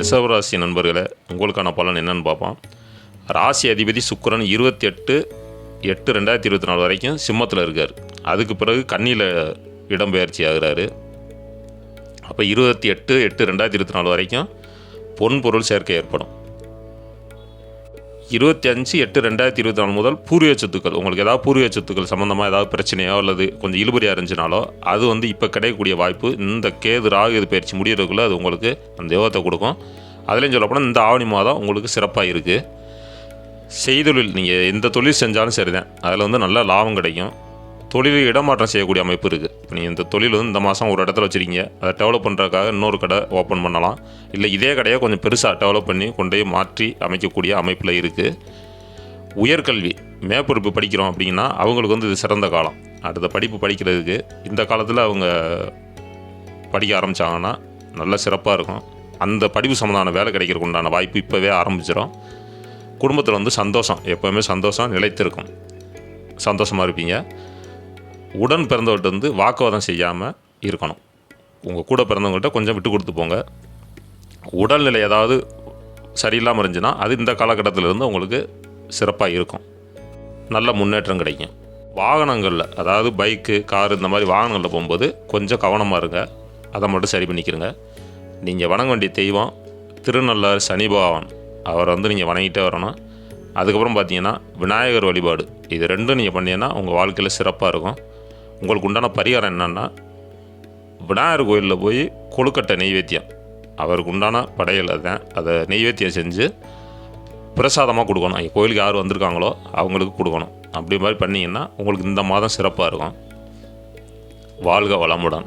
ரிஷபராசி நண்பர்களே உங்களுக்கான பலன் என்னன்னு பார்ப்போம். ராசி அதிபதி சுக்கிரன் இருபத்தி எட்டு எட்டு ரெண்டாயிரத்தி இருபத்தி நாலு வரைக்கும் சிம்மத்தில் இருக்கார். அதுக்கு பிறகு கண்ணியில் இடம்பெயர்ச்சி ஆகுறாரு. அப்போ இருபத்தி எட்டு எட்டு ரெண்டாயிரத்தி இருபத்தி நாலு வரைக்கும் பொன் பொருள் சேர்க்கை ஏற்படும். இருபத்தி அஞ்சு எட்டு ரெண்டாயிரத்தி இருபத்தி நாலு முதல் பூர்வீக சொத்துக்கள். உங்களுக்கு ஏதாவது பூர்வீக சொத்துக்கள் சம்மந்தமாக ஏதாவது பிரச்சனையோ அல்லது கொஞ்சம் இழுபறியாக இருந்துச்சுனாலோ அது வந்து இப்போ கிடைக்கக்கூடிய வாய்ப்பு. இந்த கேது ராகு இது பயிற்சி முடியறதுக்குள்ளே அது உங்களுக்கு அந்த யோகத்தை கொடுக்கும். அதுலேயும் சொல்லப்போனால் இந்த ஆவணி மாதம் உங்களுக்கு சிறப்பாக இருக்குது செய்தொழில் நீங்கள் எந்த தொழில் செஞ்சாலும் சரிதான். அதில் வந்து நல்ல லாபம் கிடைக்கும். தொழில் இடமாற்றம் செய்யக்கூடிய அமைப்பு இருக்குது. இப்போ நீங்கள் இந்த தொழில் வந்து இந்த மாதம் ஒரு இடத்துல வச்சுருக்கீங்க. அதை டெவலப் பண்ணுறதுக்காக இன்னொரு கடை ஓப்பன் பண்ணலாம். இல்லை இதே கடையை கொஞ்சம் பெருசாக டெவலப் பண்ணி கொண்டு போய் மாற்றி அமைக்கக்கூடிய அமைப்பில் இருக்குது உயர்கல்வி மேற்பொறுப்பு படிக்கிறோம் அப்படின்னா அவங்களுக்கு வந்து இது சிறந்த காலம். அடுத்த படிப்பு படிக்கிறதுக்கு இந்த காலத்தில் அவங்க படிக்க ஆரம்பித்தாங்கன்னா நல்ல சிறப்பாக இருக்கும். அந்த படிப்பு சம்மந்தமான வேலை கிடைக்கிறதுக்கு உண்டான வாய்ப்பு இப்போவே ஆரம்பிச்சிடும் குடும்பத்தில் வந்து சந்தோஷம் எப்போவுமே சந்தோஷம் நிலைத்திருக்கும். சந்தோஷமாக இருப்பீங்க. உடன் பிறந்தவர்கிட்ட வந்து வாக்குவாதம் செய்யாமல் இருக்கணும். உங்கள் கூட பிறந்தவங்கள்ட்ட கொஞ்சம் விட்டு கொடுத்து போங்க. உடல்நிலை ஏதாவது சரியில்லாமல் இருந்துச்சுன்னா அது இந்த காலகட்டத்திலேருந்து உங்களுக்கு சிறப்பாக இருக்கும். நல்ல முன்னேற்றம் கிடைக்கும். வாகனங்களில் அதாவது பைக்கு காரு இந்த மாதிரி வாகனங்களில் போகும்போது கொஞ்சம் கவனமாக இருங்க. அதை மட்டும் சரி பண்ணிக்கிறங்க நீங்கள் வணங்க வேண்டிய தெய்வம் திருநள்ளார் சனி பகவான். அவரை வந்து நீங்கள் வணங்கிட்டே வரணும். அதுக்கப்புறம் பார்த்தீங்கன்னா விநாயகர் வழிபாடு. இது ரெண்டும் நீங்கள் பண்ணீங்கன்னா உங்கள் வாழ்க்கையில் சிறப்பாக இருக்கும். உங்களுக்கு உண்டான பரிகாரம் என்னென்னா விநாயகர் கோயிலில் போய் கொழுக்கட்டை நெய்வேத்தியம். அவருக்கு உண்டான படையல் அதுதான். அதை நெய்வேத்தியம் செஞ்சு பிரசாதமாக கொடுக்கணும். கோயிலுக்கு யார் வந்திருக்காங்களோ அவங்களுக்கு கொடுக்கணும். அப்படி மாதிரி பண்ணிங்கன்னா உங்களுக்கு இந்த மாதம் சிறப்பாக இருக்கும். வாழ்க வளமுடன்.